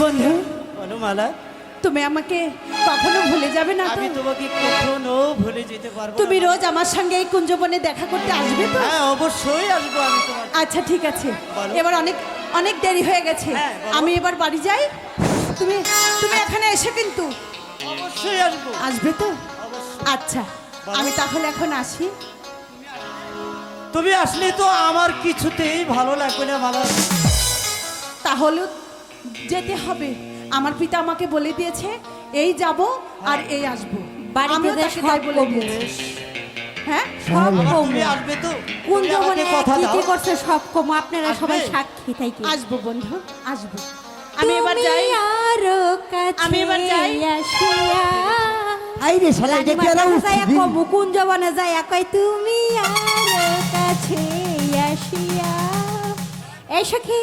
বন্ধু অনুমালা তুমি আমাকে কখনো ভুলে যাবে না আমি তোমাকে কখনো ভুলে যেতে পারব তুমি রোজ আমার সঙ্গে এই কুঞ্জবনে দেখা করতে আসবে তো? হ্যাঁ অবশ্যই আসব আমি তোমার আচ্ছা ঠিক আছে। এবার অনেক অনেক দেরি হয়ে গেছে। হ্যাঁ, আমি এবার বাড়ি যাই। তুমি তুমি এখানে এসে কিন্তু। অবশ্যই আসব। আসবে তো? আচ্ছা আমি তাহলে এখন আসি। তুমি আসলে তো আমার কিছুতেই ভালো লাগবে না ভালো তাহলে যেতে হবে। আমার পিতা আমাকে বলে দিয়েছে এই যাব আর এই আসব। বাড়িতে আমিও তাকে তাই বলে দিয়েছি। হ্যাঁ? সব কম তুমি আসবে তো। কোন তুমি জবনে কথা কি কি দাও। করছে সব কম। আপনারা আসবে? সবাই সাক্ষী তাই কি? আসব বন্ধু। আসব। আমি এবার যাই। আরও কাছে আমি এবার যাই। আসিয়া। আই রে শালা এটা কি আরও যায় মুকুঞ্জ বনে যায় কই তুমি আরও কাছে আসিয়া। এই সখী